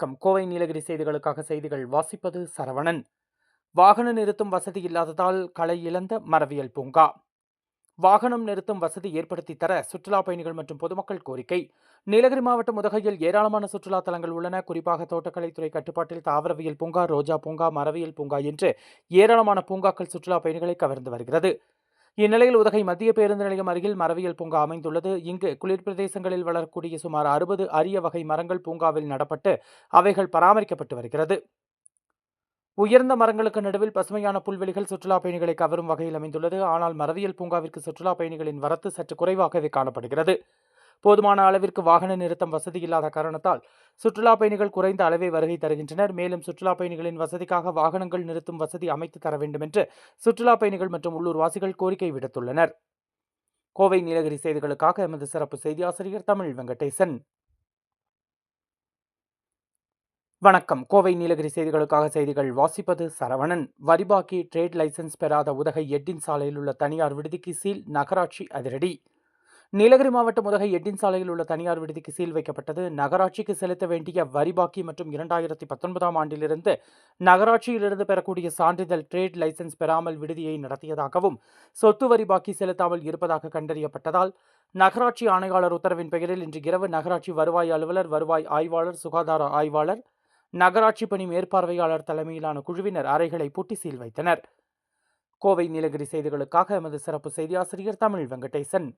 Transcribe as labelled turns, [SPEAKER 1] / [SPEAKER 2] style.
[SPEAKER 1] வணக்கம். கோவை நீலகிரி செய்திகளுக்காக செய்திகள் வாசிப்பது சரவணன். வாகன நிறுத்தும் வசதி இல்லாததால் களை இழந்த மரவியல் பூங்கா. வாகனம் நிறுத்தும் வசதி ஏற்படுத்தி தர சுற்றுலா பயணிகள் மற்றும் பொதுமக்கள் கோரிக்கை. நீலகிரி மாவட்டம் உதகையில் ஏராளமான சுற்றுலா தலங்கள் உள்ளன. குறிப்பாக தோட்டக்கலைத்துறை கட்டுப்பாட்டில் தாவரவியல் பூங்கா ரோஜா பூங்கா மரவியல் பூங்கா என்று ஏராளமான பூங்காக்கள் சுற்றுலா பயணிகளை கவர்ந்து வருகிறது. இந்நிலையில் உதகை மத்திய பேருந்து நிலையம் அருகில் மரவியல் பூங்கா அமைந்துள்ளது. இங்கு குளிர் பிரதேசங்களில் வளரக்கூடிய சுமார் அறுபது அரிய வகை மரங்கள் பூங்காவில் நடப்பட்டு அவைகள் பராமரிக்கப்பட்டு வருகிறது. உயர்ந்த மரங்களுக்கு நடுவில் பசுமையான புல்வெளிகள் சுற்றுலா பயணிகளை கவரும் வகையில் அமைந்துள்ளது. ஆனால் மரவியல் பூங்காவிற்கு சுற்றுலா பயணிகளின் வரத்து சற்று குறைவாகவே காணப்படுகிறது. போதுமான அளவிற்கு வாகன நிறுத்தம் வசதி இல்லாத காரணத்தால் சுற்றுலா பயணிகள் குறைந்த அளவே வருகை தருகின்றனர். மேலும் சுற்றுலா பயணிகளின் வசதிக்காக வாகனங்கள் நிறுத்தும் வசதி அமைத்து தர வேண்டும் என்று சுற்றுலா பயணிகள் மற்றும் உள்ளூர் வாசிகள் கோரிக்கை விடுத்துள்ளனர். கோவை நீலகிரி செய்திகளுக்காக எமது சிறப்பு செய்தி ஆசிரியர் தமிழ் வெங்கடேசன். வணக்கம். கோவை நீலகிரி செய்திகளுக்காக செய்திகள் வாசிப்பது சரவணன். வரிபாக்கி ட்ரேட் லைசென்ஸ் பெறாத உதகை எட்டின் சாலையில் உள்ள தனியார் விடுதிக்கு சீல் நகராட்சி அதிரடி. நீலகிரி மாவட்டம் உதகை எட்டின் சாலையில் உள்ள தனியார் விடுதிக்கு சீல் வைக்கப்பட்டது. நகராட்சிக்கு செலுத்த வேண்டிய வரிபாக்கி மற்றும் இரண்டாயிரத்தி பத்தொன்பதாம் ஆண்டிலிருந்து நகராட்சியிலிருந்து பெறக்கூடிய சான்றிதழ் ட்ரேட் லைசென்ஸ் பெறாமல் விடுதியை நடத்தியதாகவும் சொத்து வரி பாக்கி செலுத்தாமல் இருப்பதாக கண்டறியப்பட்டதால் நகராட்சி ஆணையாளர் உத்தரவின் பெயரில் இன்று இரவு நகராட்சி வருவாய் அலுவலர் வருவாய் ஆய்வாளர் சுகாதார ஆய்வாளர் நகராட்சி பணி மேற்பார்வையாளர் தலைமையிலான குழுவினர் அறைகளை பூட்டி சீல் வைத்தனர். கோவை நீலகிரி செய்திகளுக்காக எமது சிறப்பு செய்தியாசிரியர் தமிழ் வெங்கடேசன்.